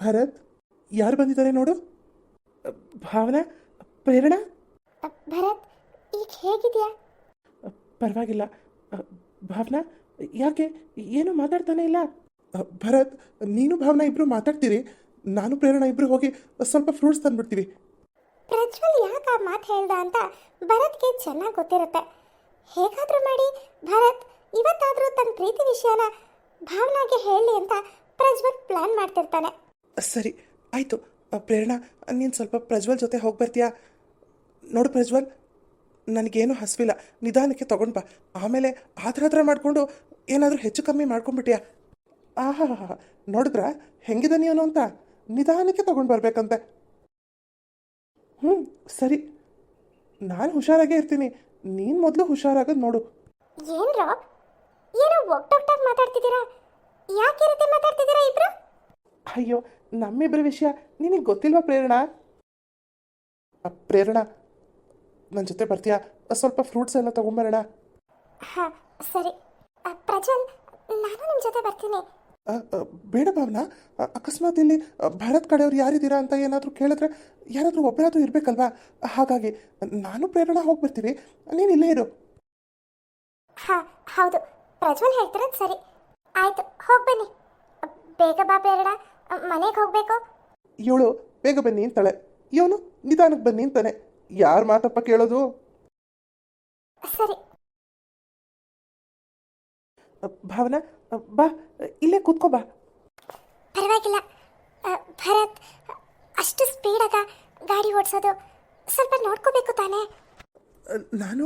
ಭರತ್ ಯಾರು ಬಂದಿದ್ದಾರೆ ನೋಡು? ಭಾವನಾ ಪ್ರೇರಣಾ? ಭರತ್ ಈಗ ಹೇಗಿದೆಯಾ? ಪರವಾಗಿಲ್ಲ. ಭಾವನಾ ಯಾಕೆ? ಏನು ಮಾತಾಡ್ತಾನೆ ಇಲ್ಲ? ಭರತ್ ನೀನು ಭಾವನಾ ಇಬ್ರು ಮಾತಾಡ್ತೀರಿ? ನಾನು ಪ್ರೇರಣಾ ಇಬ್ರು ಹೋಗಿ ಸ್ವಲ್ಪ ಫ್ರೂಟ್ಸ್ ತಂದ್ಬಿಡ್ತೀವಿ. ಪ್ರಜ್ವಲ್ ಯಾಕೆ ಆ ಮಾತು ಹೇಳ್ದ ಅಂತ ಭರತ್ಗೆ ಚೆನ್ನಾಗಿ ಗೊತ್ತಿರುತ್ತೆ. ಹೇಗಾದರೂ ಮಾಡಿ ಭರತ್ ಇವತ್ತಾದರೂ ತನ್ನ ಪ್ರೀತಿ ವಿಷಯನ ಭಾವನಾಗೆ ಹೇಳಿ ಅಂತ ಪ್ರಜ್ವಲ್ ಪ್ಲಾನ್ ಮಾಡ್ತಿರ್ತಾನೆ. ಸರಿ ಆಯಿತು. ಪ್ರೇರಣಾ ನೀನು ಸ್ವಲ್ಪ ಪ್ರಜ್ವಲ್ ಜೊತೆ ಹೋಗಿ ಬರ್ತೀಯಾ? ನೋಡು ಪ್ರಜ್ವಲ್ ನನಗೇನು ಹಸಿವಿಲ್ಲ. ನಿಧಾನಕ್ಕೆ ತಗೊಂಡು ಬಾ. ಆಮೇಲೆ ಆತರ ಹತ್ರ ಮಾಡಿಕೊಂಡು ಏನಾದರೂ ಹೆಚ್ಚು ಕಮ್ಮಿ ಮಾಡ್ಕೊಂಡ್ಬಿಟ್ಯಾ? ಆಹಾ ನೋಡಿದ್ರ? ಹೆಂಗಿದೆ ನೀನು ಅಂತ? ನಿಧಾನಕ್ಕೆ ತಗೊಂಡು ಬರಬೇಕಂತೆ. ಹ್ಞೂ ಸರಿ. ನಾನು ಹುಷಾರಾಗೇ ಇರ್ತೀನಿ. ನೀನು ಮೊದಲು ಹುಷಾರಾಗೋದು ನೋಡು. ಏನ್ರೋ? ಏನೋ ಒಟ್ಟೊಟ್ಟಾಗಿ ಮಾತಾಡ್ತಿದ್ದೀರಾ? ಯಾಕೆ ರೀತಿ ಮಾತಾಡ್ತಿದ್ದೀರಾ ಇಬ್ರು? ಅಯ್ಯೋ ನಮ್ಮಿಬ್ಬರ ವಿಷಯ ನಿನಗೆ ಗೊತ್ತಿಲ್ವಾ ಪ್ರೇರಣಾ? ಪ್ರೇರಣಾ ನನ್ನ ಜೊತೆ ಬರ್ತೀಯಾ? ಸ್ವಲ್ಪ ಫ್ರೂಟ್ಸ್ ಎಲ್ಲ ತಗೊಂಬರೋಣ. ಹಾಂ ಸರಿ. ಪ್ರಜ್ವಲ್ ನಾನು ನಿಮ್ಮ ಜೊತೆ ಬರ್ತೀನಿ. ಬೇಡ ಭಾವನಾ. ಅಕಸ್ಮಾತ್ ಇಲ್ಲಿ ಭಾರತ ಕಡೆಯವ್ರು ಯಾರಿದ್ದೀರಾ ಅಂತ ಏನಾದರೂ ಕೇಳಿದ್ರೆ ಯಾರಾದರೂ ಒಬ್ಬರಾದರೂ ಇರಬೇಕಲ್ವಾ? ಹಾಗಾಗಿ ನಾನು ಪ್ರೇರಣಾ ಹೋಗಿ ಬರ್ತೀವಿ ನೀನು ಇಲ್ಲೇ ಇರು. ಹಾಂ ಹೌದು. ಪ್ರಜ್ವಲ್ ಹೇಳ್ತಿರೋದು ಸರಿ. ಆಯಿತು ಹೋಗ್ಬನ್ನಿ ಬೇಗ ಬಾ ಬೇಡ ಮನೆಗೆ ಹೋಗಬೇಕು? ಇವಳು ಬೇಗ ಬನ್ನಿ ಅಂತಾಳೆ. ಇವನು ನಿಧಾನಕ್ಕೆ ಬನ್ನಿ ಅಂತಾನೆ. ಯಾರ ಮಾತಪ್ಪ ಕೇಳೋದು? ಸರಿ. ಭಾವನಾ ಬಾ ಇಲ್ಲೇ ಕೂತ್ಕೋ ಬಾ. ಪರವಾಗಿಲ್ಲ. ಭರತ್ ಅಷ್ಟು ಸ್ಪೀಡಾಗ ಗಾಡಿ ಓಡಿಸೋದು ಸ್ವಲ್ಪ ನೋಡ್ಕೋಬೇಕು ತಾನೆ? ನಾನು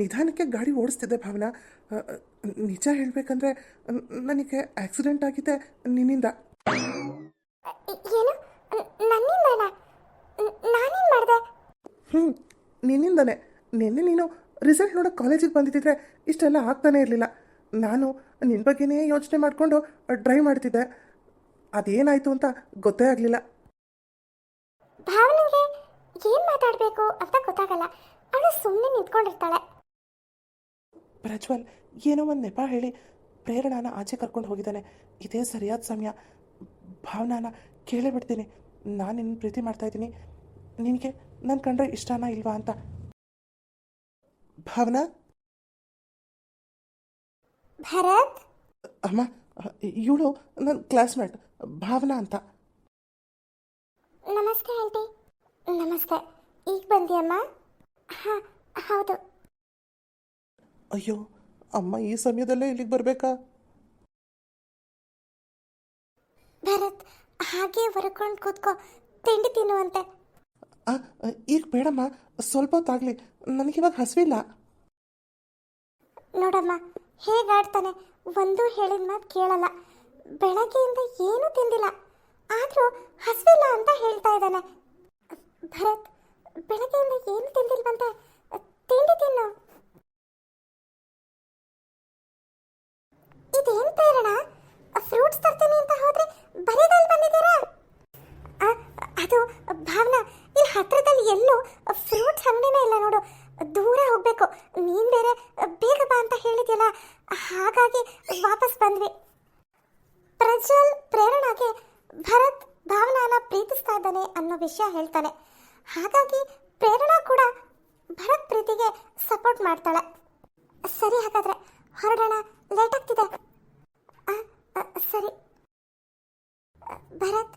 ನಿಧಾನಕ್ಕೆ ಗಾಡಿ ಓಡಿಸ್ತಿದ್ದೆ ಭಾವನಾ. ನಿಜ ಹೇಳಬೇಕಂದ್ರೆ ನನಗೆ ಆಕ್ಸಿಡೆಂಟ್ ಆಗಿದೆ ನಿನ್ನಿಂದ. ಏನು? ನನ್ನಿಂದನಾ? ನಾನೇನ್ ಮಾಡಿದೆ? ಹ್ಞೂ ನಿನ್ನಿಂದನೇ. ನಿನ್ನೆ ನೀನು ರಿಸಲ್ಟ್ ನೋಡೋ ಕಾಲೇಜಿಗೆ ಬಂದಿದ್ದಿದ್ರೆ ಇಷ್ಟೆಲ್ಲ ಆಗ್ತಾನೇ ಇರಲಿಲ್ಲ. ನಾನು ನಿನ್ನ ಬಗ್ಗೆನೇ ಯೋಚನೆ ಮಾಡಿಕೊಂಡು ಡ್ರೈ ಮಾಡ್ತಿದ್ದೆ. ಅದೇನಾಯಿತು ಅಂತ ಗೊತ್ತೇ ಆಗಲಿಲ್ಲ. ಭಾವನೆಗೆ ಏನು ಮಾತಾಡಬೇಕು ಅಂತ ಗೊತ್ತಾಗಲ್ಲ. ಅವಳು ಸುಮ್ಮನೆ ನಿಂತ್ಕೊಂಡಿರ್ತಾಳೆ. ಪ್ರಜ್ವಲ್ ಏನೋ ಒಂದು ನೆಪ ಹೇಳಿ ಪ್ರೇರಣಾನ ಆಚೆ ಕರ್ಕೊಂಡು ಹೋಗಿದ್ದಾನೆ. ಇದೇ ಸರಿಯಾದ ಸಮಯ. ಭಾವನಾನ ಕೇಳೇ ಬಿಡ್ತೀನಿ. ನಾನು ನಿನ್ನ ಪ್ರೀತಿ ಮಾಡ್ತಾ ಇದ್ದೀನಿ. ನಿನಗೆ ನನ್ನ ಕಂಡ್ರೆ ಇಷ್ಟನಾ ಇಲ್ವಾ ಅಂತ. ಭಾವನಾ? ಭರತ್? ಅಮ್ಮ ಇವಳು ನನ್ನ ಕ್ಲಾಸ್ಮೇಟ್ ಭಾವನಾ ಅಂತ. ನಮಸ್ತೆ ಆಂಟಿ. ನಮಸ್ತೆ. ಈಗ ಬಂದಿಯಮ್ಮ? ಹಾ ಹೌದು. ಅಯ್ಯೋ ಅಮ್ಮ ಈ ಸಮಯದಲ್ಲೇ ಇಲ್ಲಿಗೆ ಬರಬೇಕಾ? ಹಾಗೆ ಹೊರಕೊಂಡು ಕೂತ್ಕೊ ತಿಂಡಿ ತಿನ್ನುವಂತೆ. ಈಗ ಬೇಡಮ್ಮ. ಸ್ವಲ್ಪ ಹೊತ್ತಾಗ್ಲಿ. ನನಗೆ ಇವಾಗ ಹಸಿವಿಲ್ಲ. ನೋಡಮ್ಮ ಹೇಗಾಡ್ತಾನೆ ಒಂದು ಹೇಳಿದ ಮಾತು ಕೇಳಲ್ಲ. ಬೆಳಗ್ಗೆಯಿಂದ ಏನೂ ತಿಂದಿಲ್ಲ. ಆದರೂ ಹಸಿವಿಲ್ಲ ಅಂತ ಹೇಳ್ತಾ ಇದ್ದಾನೆ. ಭರತ್ ಬೆಳಗ್ಗೆಯಿಂದ ಏನು ತಿಂದಿಲ್ವಂತೆ? ತಿಂಡಿ ತಿನ್ನು. ಇದೇನು ಪ್ರೇರಣ? ಫ್ರೂಟ್ಸ್ ತರ್ತೀನಿ ಅಂತ ಹೋದ್ರೆ ಬರೀದಲ್ಲಿ ಬಂದಿದ್ದೀರಾ ಅದು ಭಾವನಾ ಈ ಹತ್ರದಲ್ಲಿ ಎಲ್ಲೂ ಫ್ರೂಟ್ಸ್ ಅಂಗಡಿನೇ ಇಲ್ಲ ನೋಡು. ದೂರ ಹೋಗ್ಬೇಕು. ನೀನ್ ಬೇರೆ ಬೇಗ ಬಾ ಅಂತ ಹೇಳಿದ್ಯಲ್ಲ. ಹಾಗಾಗಿ ವಾಪಸ್ ಬಂದ್ವಿ. ಪ್ರಜ್ವಲ್ ಪ್ರೇರಣಾಗೆ ಭರತ್ ಭಾವನಾನ ಪ್ರೀತಿಸ್ತಾ ಇದ್ದಾನೆ ಅನ್ನೋ ವಿಷಯ ಹೇಳ್ತಾನೆ. ಹಾಗಾಗಿ ಪ್ರೇರಣಾ ಕೂಡ ಭರತ್ ಪ್ರೀತಿಗೆ ಸಪೋರ್ಟ್ ಮಾಡ್ತಾಳೆ. ಸರಿ ಹಾಗಾದ್ರೆ, ಹೊರಡೋಣ. ಲೇಟ್ ಆಗ್ತಿದೆ. ಸರಿ. ಭರತ್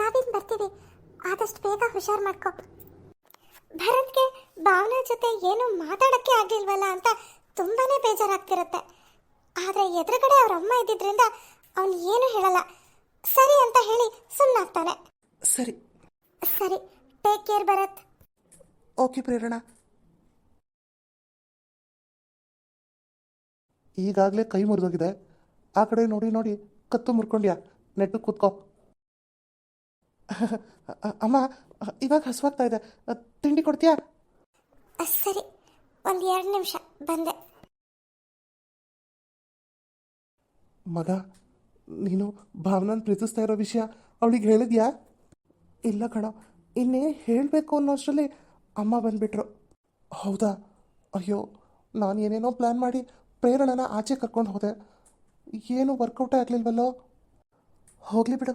ನಾವಿನ್ ಬರ್ತೀವಿ. ಆದಷ್ಟು ಬೇಗ ಹುಷಾರ್ ಮಾಡ್ಕೊ. ಭರತ್ಗೆ ಭಾವನಾ ಜೊತೆ ಏನು ಮಾತಾಡಕ್ಕೆ ಆಗ್ಲಿಲ್ವಲ್ಲ ಅಂತ ತುಂಬಾನೇ ಬೇಜಾರಾಗ್ತಿರುತ್ತೆ. ಆದ್ರೆ ಎದುರುಗಡೆ ಅವ್ರ ಅಮ್ಮ ಇದ್ದಿದ್ರಿಂದ ಅವನು ಏನು ಹೇಳಲ್ಲ. ಸರಿ ಅಂತ ಹೇಳಿ ಸುಮ್ಮನಾಗ್ತಾನೆ ಸರಿ. ಸರಿ take care Bharath. Okay Prerana. ಈಗಾಗಲೇ ಕೈ ಮುರಿದೋಗಿದೆ. ಆ ಕಡೆ ನೋಡಿ ನೋಡಿ ಕತ್ತು ಮುರ್ಕೊಂಡ್ಯಾ? ನೆಟ್ಟು ಕೂತ್ಕೋ. ಅಮ್ಮ ಇವಾಗ ಹಸುವಾಗ್ತಾ ಇದೆ. ತಿಂಡಿ ಕೊಡ್ತೀಯಾ? ಸರಿ. ಒಂದು ಎರಡು ನಿಮಿಷ ಬಂದೆ. ಮಗ ನೀನು ಭಾವನಾನ್ ಪ್ರೀತಿಸ್ತಾ ಇರೋ ವಿಷಯ ಅವಳಿಗೆ ಹೇಳಿದ್ಯಾ? ಇಲ್ಲ ಕಣ ಇನ್ನೇ ಹೇಳಬೇಕು ಅನ್ನೋಷ್ಟರಲ್ಲಿ ಅಮ್ಮ ಬಂದ್ಬಿಟ್ರು. ಹೌದಾ? ಅಯ್ಯೋ ನಾನು ಏನೇನೋ ಪ್ಲ್ಯಾನ್ ಮಾಡಿ ಪ್ರೇರಣನ ಆಚೆ ಕರ್ಕೊಂಡು ಹೋದೆ. ಏನು ವರ್ಕೌಟೇ ಆಗಲಿಲ್ವಲ್ಲೋ? ಹೋಗಲಿ ಬಿಡು.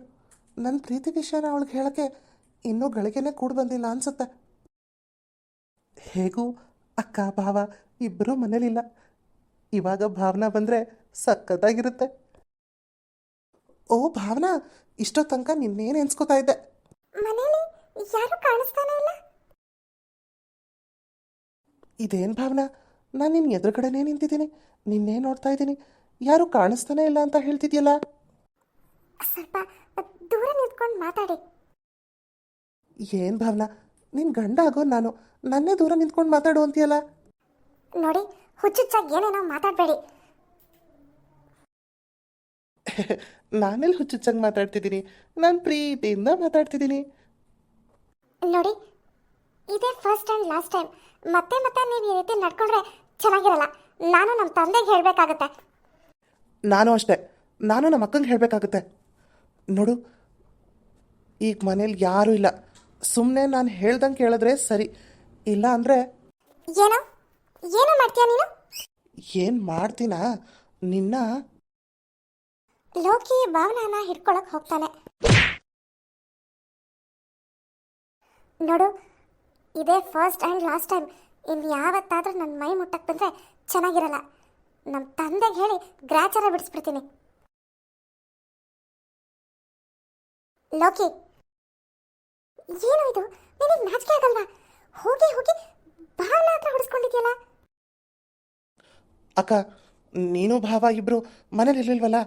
ನನ್ನ ಪ್ರೀತಿ ವಿಷಯನ ಅವಳಿಗೆ ಹೇಳೋಕ್ಕೆ ಇನ್ನೂ ಗಳಿಗೆನೇ ಕೂಡ ಬಂದಿಲ್ಲ ಅನ್ಸುತ್ತೆ. ಹೇಗೂ ಅಕ್ಕ ಭಾವ ಇಬ್ಬರೂ ಮನೇಲಿಲ್ಲ. ಇವಾಗ ಭಾವನಾ ಬಂದರೆ ಸಕ್ಕತ್ತಾಗಿರುತ್ತೆ ಓ ಭಾವನಾ ಇಷ್ಟೋ ತನಕ ನಿನ್ನೇನು ಎನ್ಸ್ಕೋತಾ ಇದ್ದೆ? ಯಾರು ಕಾಣಿಸ್ತಾನೆ ಇಲ್ಲ? ಇದೇನು ಭಾವನಾ? ನಾನು ನಿನ್ನ ಎದುರುಗಡೆನೇ ನಿಂತಿದ್ದೀನಿ. ನಿನ್ನೇ ನೋಡ್ತಾ ಇದ್ದೀನಿ. ಯಾರೂ ಕಾಣಿಸ್ತಾನೆ ಇಲ್ಲ ಅಂತ ಹೇಳ್ತಿದ್ಯಲ್ಲ? ಸ್ವಲ್ಪ ದೂರ ನಿಂತ್ಕೊಂಡು ಮಾತಾಡಿ. ಏನ್ ಭಾವನಾ ನಿನ್ನ ಗಂಡ ಆಗೋ ನಾನು. ನನ್ನೇ ದೂರ ನಿಂತ್ಕೊಂಡು ಮಾತಾಡು ಅಂತೀಯಲ್ಲ? ನೋಡಿ ಹುಚ್ಚುಚ್ಚಾಗಿ ಏನೇನೋ ಮಾತಾಡಬೇಡಿ. ನಾನೆಲ್ಲಿ ಹುಚ್ಚುಚ್ಚಾಗಿ ಮಾತಾಡ್ತಿದ್ದೀನಿ? ನಾನು ಪ್ರೀತಿಯಿಂದ ಮಾತಾಡ್ತಿದ್ದೀನಿ. ನೋಡಿ ಇದೇ ಫಸ್ಟ್ ಆ್ಯಂಡ್ ಲಾಸ್ಟ್ ಟೈಮ್ ಮತ್ತೆ ಮತ್ತೆ ನೀವು ಈ ರೀತಿ ನಡ್ಕೊಂಡ್ರೆ ಚೆನ್ನಾಗಿರಲ್ಲ. ನಾನು ನಮ್ಮ ತಂದೆಗೆ ಹೇಳಬೇಕಾಗತ್ತೆ. ನಾನು ಅಷ್ಟೇ. ನಾನು ನಮ್ಮ ಅಕ್ಕಂಗೆ ಹೇಳಬೇಕಾಗುತ್ತೆ. ನೋಡು ಈಗ ಮನೇಲಿ ಯಾರೂ ಇಲ್ಲ. ಸುಮ್ಮನೆ ನಾನು ಹೇಳ್ದಂಗೆ ಕೇಳಿದ್ರೆ ಸರಿ. ಇಲ್ಲ ಅಂದರೆ? ಏನೋ? ಏನೋ ಮಾಡ್ತೀಯ ನೀನು? ಏನು ಮಾಡ್ತೀನ? ನಿನ್ನ? ಲೋಕಿ ಭಾವನಾನ ಹಿಡ್ಕೊಳಕ್ ಹೋಗ್ತಾನೆ. ನೋಡು ಇದೇ first and last time in ಯಾವತ್ತಾದ್ರೂ ನನ್ನ ಮೈ ಮುಟ್ಟಕ್ಕೆ ಬಂದರೆ ಚೆನ್ನಾಗಿರಲ್ಲ. ನಮ್ಮ ತಂದೆಗೆ ಹೇಳಿ ಗ್ರಾಚಾರ ಬಿಡಿಸ್ಬಿಡ್ತೀನಿ. ಲೋಕಿ. ಏನು ಇದು? ನಿನಗೆ ನಾಚಿಕೆ ಆಗಲ್ವಾ? ಹೋಗಿ ಹೋಗಿ ಭಾವನ ಹತ್ರ ಹೊಡಿಸ್ಕೊಂಡಿದ್ಯಲ್ಲ? ಅಕ್ಕ ನೀನು ಭಾವ ಇಬ್ರು ಮನೇಲಿ ಇರ್ಲಿಲ್ವಲ್ಲ?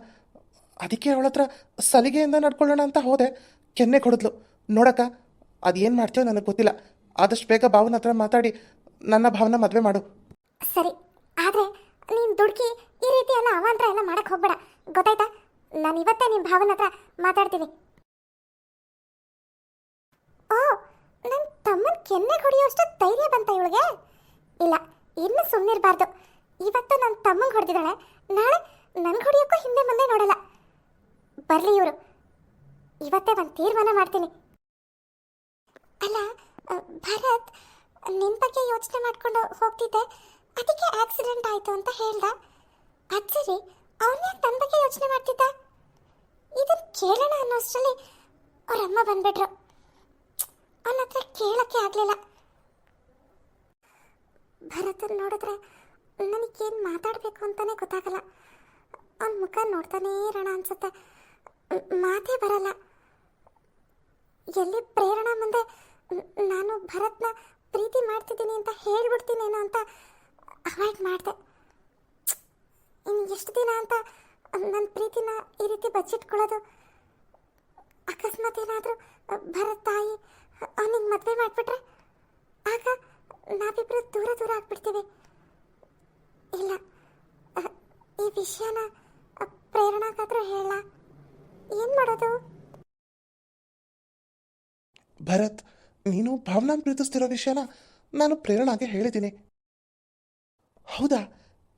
ಅದಕ್ಕೆ ಅವಳ ಹತ್ರ ಸಲಿಗೆಯಿಂದ ನಡ್ಕೊಳ್ಳೋಣ ಅಂತ ಹೋದೆ. ಕೆನ್ನೆ ಕೊಡಿದ್ಲು. ನೋಡಕ್ಕ ಅದೇನು ಮಾಡ್ತೀಯೋ ನನಗೆ ಗೊತ್ತಿಲ್ಲ. ಆದಷ್ಟು ಬೇಗ ಭಾವನ ಹತ್ರ ಮಾತಾಡಿ ನನ್ನ ಭಾವನ ಮದುವೆ ಮಾಡು. ಸರಿ ಆದ್ರೆ ನೀನ್ ದುಡ್ಕಿ ಈ ರೀತಿ ಎಲ್ಲ ಅವಾಂತರ ಎಲ್ಲ ಮಾಡಕ್ ಹೋಗ್ಬೇಡ ಗೊತ್ತಾಯ್ತಾ? ನಾನು ಇವತ್ತೇ ನಿಮ್ಮ ಭಾವನ ಹತ್ರ ಮಾತಾಡ್ತೀನಿ. ಓ ನನ್ನ ತಮ್ಮನ ಕೆನ್ನೆ ಹೊಡೆಯೋಷ್ಟು ಧೈರ್ಯ ಬಂತ ಇವಳಿಗೆ? ಇಲ್ಲ, ಇನ್ನು ಸುಮ್ಮನಿರಬಾರ್ದು ಇವತ್ತು ನನ್ನ ತಮ್ಮಂಗೆ ಹೊಡೆದಿದ್ದಾಳೆ, ನಾಳೆ ನನ್ಗೆ ಹೊಡೆಯೋಕ್ಕೂ ಹಿಂದೆ ಮುಂದೆ ನೋಡಲ್ಲ. ಬರಲಿ ಇವರು. ಇವತ್ತೇ ಒಂದು ತೀರ್ಮಾನ ಮಾಡ್ತೀನಿ. ಅಲ್ಲ ಭರತ್ ನಿನ್ ಬಗ್ಗೆ ಯೋಚನೆ ಮಾಡ್ಕೊಂಡು ಹೋಗ್ತಿದ್ದೆ. ಅದಕ್ಕೆ ಆಕ್ಸಿಡೆಂಟ್ ಆಯ್ತು ಅಂತ ಹೇಳ್ದ. ಅದು ಸರಿ ಅವನ ತನ್ನ ಬಗ್ಗೆ ಯೋಚನೆ ಮಾಡ್ತಿದ್ದ? ಇದನ್ನು ಕೇಳೋಣ ಅನ್ನೋಷ್ಟರಲ್ಲಿ ಅವರಮ್ಮ ಅಮ್ಮ ಬಂದ್ಬಿಟ್ರು. ಅವನ ಹತ್ರ ಕೇಳೋಕ್ಕೆ ಆಗಲಿಲ್ಲ. ಭರತನ್ ನೋಡಿದ್ರೆ ನನಗೇನು ಮಾತಾಡಬೇಕು ಅಂತಲೇ ಗೊತ್ತಾಗಲ್ಲ. ಅವನ ಮುಖ ನೋಡ್ತಾನೇ ಇರೋಣ ಅನ್ಸುತ್ತೆ. ಮಾತೇ ಬರಲ್ಲ. ಎಲ್ಲಿ ಪ್ರೇರಣಾ ಮುಂದೆ ನಾನು ಭರತ್ನ ಪ್ರೀತಿ ಮಾಡ್ತಿದ್ದೀನಿ ಅಂತ ಹೇಳ್ಬಿಡ್ತೀನೇನೋ ಅಂತ ಅವಾಯ್ಡ್ ಮಾಡಿದೆ. ಇನ್ನು ಎಷ್ಟು ದಿನ ಅಂತ ನನ್ನ ಪ್ರೀತಿನ ಈ ರೀತಿ ಬಚ್ಚಿಟ್ಕೊಳ್ಳೋದು ಅಕಸ್ಮಾತ್ ಏನಾದರೂ ಭರತ್ ತಾಯಿ, ಅವನಿಗೆ ಮದುವೆ ಮಾಡಿಬಿಟ್ರೆ ಆಗ ನಾವಿಬ್ಬರು ದೂರ ದೂರ ಆಗ್ಬಿಡ್ತೀವಿ. ಇಲ್ಲ, ಈ ವಿಷಯನ ಪ್ರೇರಣಾಗಾದ್ರೂ ಹೇಳ. ಏನು ಮಾಡೋದು? ಭರತ್, ನೀನು ಭಾವನಾ ಪ್ರೀತಿಸ್ತಿರೋ ವಿಷಯನ ನಾನು ಪ್ರೇರಣಾಗೆ ಹೇಳಿದ್ದೀನಿ. ಹೌದಾ?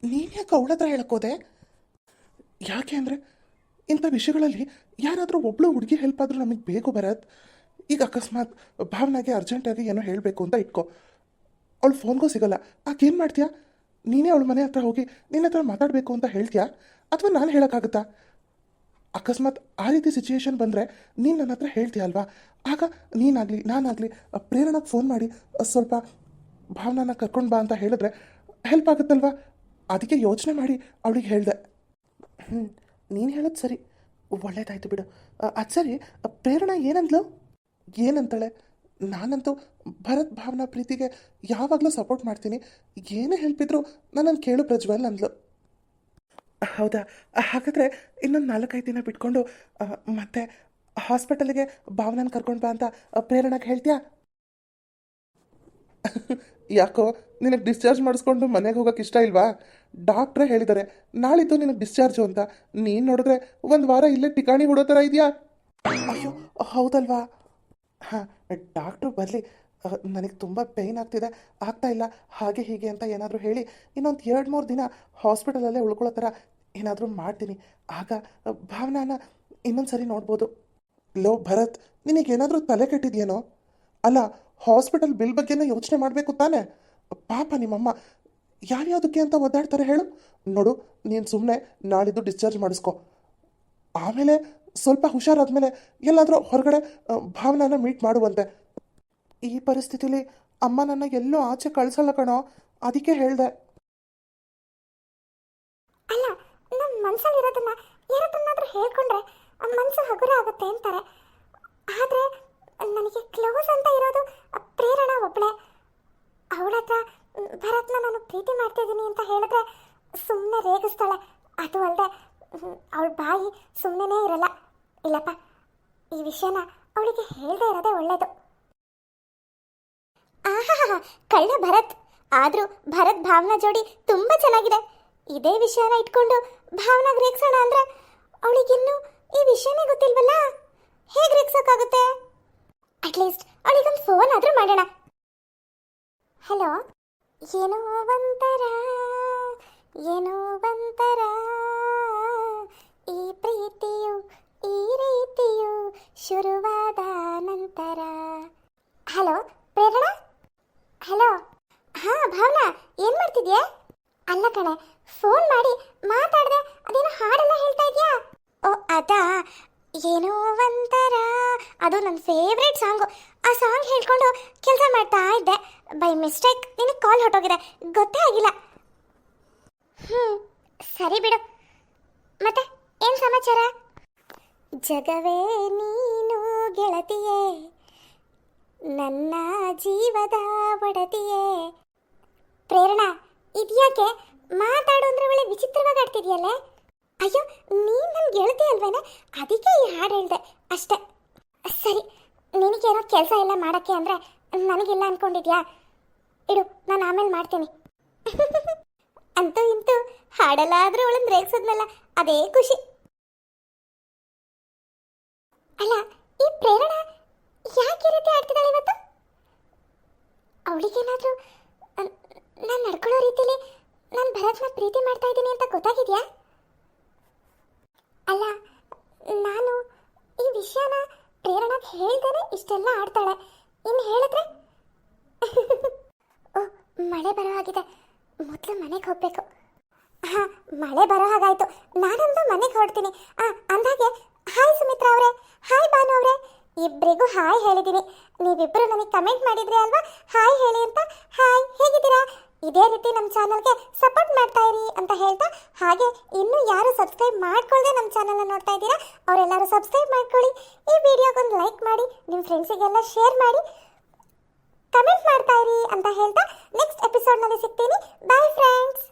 ನೀನು ಯಾಕೆ ಅವಳ ಹತ್ರ ಹೇಳಕ್ಕೋದೆ ಯಾಕೆ ಅಂದರೆ ಇಂಥ ವಿಷಯಗಳಲ್ಲಿ ಯಾರಾದರೂ ಒಬ್ಳು ಹುಡುಗಿ ಹೆಲ್ಪ್ ಆದರೂ ನಮಗೆ ಬೇಕು ಬರತ್ ಈಗ ಅಕಸ್ಮಾತ್ ಭಾವನಾಗೆ ಅರ್ಜೆಂಟಾಗಿ ಏನೋ ಹೇಳಬೇಕು ಅಂತ ಇಟ್ಕೋ. ಅವಳು ಫೋನ್ಗೂ ಸಿಗಲ್ಲ. ಏನು ಮಾಡ್ತೀಯಾ? ನೀನೇ ಅವಳ ಮನೆ ಹತ್ರ ಹೋಗಿ ನಿನ್ನ ಹತ್ರ ಮಾತಾಡಬೇಕು ಅಂತ ಹೇಳ್ತೀಯಾ? ಅಥವಾ ನಾನು ಹೇಳೋಕ್ಕಾಗುತ್ತಾ? ಅಕಸ್ಮಾತ್ ಆ ರೀತಿ ಸಿಚುಯೇಷನ್ ಬಂದರೆ ನೀನು ನನ್ನ ಹತ್ರ ಹೇಳ್ತೀಯ ಅಲ್ವಾ? ಆಗ ನೀನಾಗಲಿ, ನಾನಾಗಲಿ ಪ್ರೇರಣಕ್ಕೆ ಫೋನ್ ಮಾಡಿ ಸ್ವಲ್ಪ ಭಾವನಾನ ಕರ್ಕೊಂಡು ಬಾ ಅಂತ ಹೇಳಿದ್ರೆ ಹೆಲ್ಪ್ ಆಗುತ್ತಲ್ವಾ? ಅದಕ್ಕೆ ಯೋಚನೆ ಮಾಡಿ ಅವಳಿಗೆ ಹೇಳಿದೆ ಹ್ಞೂ ನೀನು ಹೇಳೋದು ಸರಿ. ಒಳ್ಳೇದಾಯ್ತು ಬಿಡು. ಅದು ಸರಿ. ಪ್ರೇರಣಾ ಏನಂದ್ಲು? ಏನಂತಾಳೆ? ನಾನಂತೂ ಭರತ್ ಭಾವನಾ ಪ್ರೀತಿಗೆ ಯಾವಾಗಲೂ ಸಪೋರ್ಟ್ ಮಾಡ್ತೀನಿ. ಏನೇ ಹೆಲ್ಪ್ ನಾನು ನನ್ನನ್ನು ಕೇಳು ಪ್ರಜ್ವಲ್ ಅಂದ್ಲು. ಹೌದಾ? ಹಾಗಾದರೆ ಇನ್ನೊಂದು ನಾಲ್ಕೈದು ದಿನ ಬಿಟ್ಕೊಂಡು ಮತ್ತೆ ಹಾಸ್ಪಿಟಲ್ಗೆ ಭಾವನಾನ ಕರ್ಕೊಂಡು ಬಾ ಅಂತ ಪ್ರೇರಣಾಗೆ ಹೇಳ್ತೀಯಾ? ಯಾಕೋ ನಿನಗೆ ಡಿಸ್ಚಾರ್ಜ್ ಮಾಡಿಸ್ಕೊಂಡು ಮನೆಗೆ ಹೋಗೋಕೆ ಇಷ್ಟ ಇಲ್ವಾ? ಡಾಕ್ಟ್ರೇ ಹೇಳಿದ್ದಾರೆ, ನಾಳಿದ್ದು ನಿನಗೆ ಡಿಸ್ಚಾರ್ಜು ಅಂತ. ನೀನು ನೋಡಿದ್ರೆ ಒಂದು ವಾರ ಇಲ್ಲೇ ಟಿಕಾಣಿ ಹುಡೋ ಥರ ಇದೆಯಾ? ಅಯ್ಯೋ, ಹೌದಲ್ವಾ? ಹಾಂ, ಡಾಕ್ಟ್ರು ಬರಲಿ. ನನಗೆ ತುಂಬ ಪೇಯ್ನ್ ಆಗ್ತಿದೆ. ಆಗ್ತಾ ಇಲ್ಲ. ಹಾಗೆ ಹೀಗೆ ಅಂತ ಏನಾದರೂ ಹೇಳಿ, ಇನ್ನೊಂದು ಎರಡು ಮೂರು ದಿನ ಹಾಸ್ಪಿಟಲಲ್ಲೇ ಉಳ್ಕೊಳ್ಳೋ ಥರ ಏನಾದರೂ ಮಾಡ್ತೀನಿ. ಆಗ, ಭಾವನಾನ ಇನ್ನೊಂದು ಸರಿ ನೋಡ್ಬೋದು. ಲೋ, ಭರತ್ ನಿನಗೇನಾದರೂ ತಲೆ ಕೆಟ್ಟಿದೆಯೇನೋ? ಅಲ್ಲ, ಹಾಸ್ಪಿಟಲ್ ಬಿಲ್ ಬಗ್ಗೆನೇ ಯೋಚನೆ ಮಾಡಬೇಕು ತಾನೇ? ಪಾಪ ನಿಮ್ಮಮ್ಮ ಯಾವ್ಯಾವುದಕ್ಕೆ ಅಂತ ಒದ್ದಾಡ್ತಾರೆ ಹೇಳು. ನೋಡು, ನೀನು ಸುಮ್ಮನೆ ನಾಳಿದ್ದು ಡಿಸ್ಚಾರ್ಜ್ ಮಾಡಿಸ್ಕೊ. ಆಮೇಲೆ ಸ್ವಲ್ಪ ಹುಷಾರಾದ್ಮೇಲೆ ಎಲ್ಲಾದರೂ ಹೊರಗಡೆ ಭಾವನನ ಮೀಟ್ ಮಾಡುವಂತೆ. ಈ ಪರಿಸ್ಥಿತಿಲಿ ಅಮ್ಮ ನನ್ನ ಎಲ್ಲೂ ಆಚೆ ಕಳಿಸಲ್ಲ ಕಣೋ. ಅದಕ್ಕೆ ಹೇಳಿದೆ. ಅಲ್ಲ ನಮ್ಮ ಮನಸ್ಸಲ್ಲಿರೋದನ್ನ ಯಾರದನ್ನಾದ್ರೂ ಹೇಳ್ಕೊಂಡ್ರೆ ಮನಸ್ಸು ಮನ್ಸು ಹಗುರ ಆಗುತ್ತೆ ಅಂತಾರೆ. ಆದ್ರೆ, ನನಗೆ ಕ್ಲೋಸ್ ಅಂತ ಇರೋದು ಪ್ರೇರಣಾ ಒಬ್ಳೆ. ಅವಳ ಭರತ್ನ ನಾನು ಪ್ರೀತಿ ಮಾಡ್ತಿದ್ದೀನಿ ಅಂತ ಹೇಳಿದ್ರೆ ಸುಮ್ಮನೆ ರೇಗಿಸ್ತಾಳೆ. ಅದು ಅಲ್ಲದೆ ಅವಳ ಬಾಯಿ ಸುಮ್ಮನೆ ಇರಲ್ಲ. ಇಲ್ಲಪ್ಪ, ಈ ವಿಷಯನ ಅವಳಿಗೆ ಹೇಳದೆ ಇರೋದೇ ಒಳ್ಳೇದು. ಆಹಾ, ಕಳ್ಳ ಭರತ್. ಆದ್ರೂ ಭರತ್ ಭಾವನಾ ಜೋಡಿ ತುಂಬಾ ಚೆನ್ನಾಗಿದೆ. ಇದೇ ವಿಷಯನ ಇಟ್ಕೊಂಡು ಭಾವನಾ ಗ್ರೇಕ್ಸೋಣ ಅಂದ್ರೆ ಅವಳಿಗಿನ್ನೂ ಈ ವಿಷಯನೇ ಗೊತ್ತಿಲ್ವಲ್ಲ? ಹೇಗೆ ರೇಗ್ಸೋಕ್ಕಾಗುತ್ತೆ ಅಟ್ಲೀಸ್ಟ್ ಅವಳಿಗೊಂದು ಫೋನ್ ಆದ್ರೂ ಮಾಡೋಣ. ಹಲೋ ಏನೋ ಒಂಥರ ಏನೋ ಒಂಥರ. ಈ ಪ್ರೀತಿಯು, ಈ ರೀತಿಯು ಶುರುವಾದ ನಂತರ. ಹಲೋ, ಪ್ರೇರಣಾ? ಹಲೋ. ಹಾ, ಭಾವನಾ, ಏನ್ ಮಾಡ್ತಿದ್ಯಾ? ಅಲ್ಲ ಕಣೆ ಕೆಲಸ ಮಾಡ್ತಾ ಇದ್ದೆ. ಬೈ ಮಿಸ್ಟೇಕ್ ನಿನಗೆ ಕಾಲ್ ಹೊಟ್ಟೋಗಿದೆ ಗೊತ್ತೇ ಆಗಿಲ್ಲ. ಹ್ಞೂ ಸರಿ ಬಿಡು. ಮತ್ತೆ, ಏನು ಸಮಾಚಾರ? ಜಗವೇ ನೀನು ಗೆಳತಿಯೇ. ನನ್ನ ಜೀವದ ಒಡತಿಯೇ. ಪ್ರೇರಣಾ, ಇದ್ಯಾಕೆ ಮಾತಾಡು ಅಂದ್ರೆ ಒಳ್ಳೆ ವಿಚಿತ್ರವಾಗಿ ಆಡ್ತಿದ್ಯಲ್ಲೇ? ಅಯ್ಯೋ, ನೀನು ನನ್ನ ಗೆಳತಿ ಅಲ್ವೇನೆ? ಅದಕ್ಕೆ ಈ ಹಾಡು ಹೇಳಿದೆ. ಅಷ್ಟೇ. ಸರಿ ನಿನಗೇನೋ ಕೆಲಸ ಎಲ್ಲ ಮಾಡೋಕ್ಕೆ ಅಂದ್ರೆ ನನಗಿಲ್ಲ ಅನ್ಕೊಂಡಿದ್ಯಾ? ಇಡು, ನಾನು ಆಮೇಲೆ ಮಾಡ್ತೀನಿ. ಅಂತೂ ಇಂತೂ ಹಾಡಲ್ಲಾದ್ರೂ ಅವಳನ್ನ ರೇಗಿಸೋದ್ನಲ್ಲ, ಅದೇ ಖುಷಿ. ಅಲ್ಲ, ಈ ಪ್ರೇರಣಾ ಯಾಕೆ ರೀತಿ ಆಡ್ತಿದ್ದಾಳೆ ಇವತ್ತು? ಅವಳಿಗೇನಾದರೂ ನಾನು ನಡ್ಕೊಳ್ಳೋ ರೀತಿಲಿ ನಾನು ಭರತ್ನ ಪ್ರೀತಿ ಮಾಡ್ತಾ ಇದ್ದೀನಿ ಅಂತ ಗೊತ್ತಾಗಿದೆಯಾ? ಅಲ್ಲ, ನಾನು ಈ ವಿಷಯನ ಪ್ರೇರಣಾಗ್ ಹೇಳ್ದೇನೆ ಇಷ್ಟೆಲ್ಲ ಆಡ್ತಾಳೆ. ಇನ್ನು ಹೇಳಿದ್ರೆ? ಓ, ಮಳೆ ಬರೋ ಹಾಗಿದೆ. ಮೊದಲು ಮನೆಗೆ ಹೋಗ್ಬೇಕು. ಹಾ, ಮಳೆ ಬರೋ ಹಾಗಾಯ್ತು. ನಾನಂದು ಮನೆಗೆ ಹೊರಡ್ತೀನಿ. ಆ, ಅಂದಾಗೆ, ಹಾಯ್ ಸುಮಿತ್ರಾ ಅವರೇ, ಹಾಯ್ ಬಾನು ಅವರೇ. ಇಬ್ಬರಿಗೂ ಹಾಯ್ ಹೇಳಿದ್ದೀನಿ ನೀವಿಬ್ಬರು ನನಗೆ ಕಮೆಂಟ್ ಮಾಡಿದ್ರಿ ಅಲ್ವಾ? ಹಾಯ್ ಹೇಳಿ ಅಂತ. ಹಾಯ್, ಹೇಗಿದ್ದೀರಾ? ಇದೇ ರೀತಿ ನಮ್ಮ ಚಾನಲ್ಗೆ ಸಪೋರ್ಟ್ ಮಾಡ್ತಾ ಇರಿ ಅಂತ ಹೇಳ್ತಾ, ಹಾಗೆ ಇನ್ನೂ ಯಾರು ಸಬ್ಸ್ಕ್ರೈಬ್ ಮಾಡ್ಕೊಳ್ಳದೆ ನಮ್ಮ ಚಾನಲ್ನ ನೋಡ್ತಾ ಇದ್ದೀರಾ, ಅವರೆಲ್ಲರೂ ಸಬ್ಸ್ಕ್ರೈಬ್ ಮಾಡ್ಕೊಳ್ಳಿ. ಈ ವಿಡಿಯೋಗೊಂದು ಲೈಕ್ ಮಾಡಿ, ನಿಮ್ಮ ಫ್ರೆಂಡ್ಸಿಗೆಲ್ಲ ಶೇರ್ ಮಾಡಿ ಕಮೆಂಟ್ ಮಾಡ್ತಾ ಇರಿ ಅಂತ ಹೇಳ್ತಾ ನೆಕ್ಸ್ಟ್ ಎಪಿಸೋಡ್ನಲ್ಲಿ ಸಿಗ್ತೀನಿ. Bye friends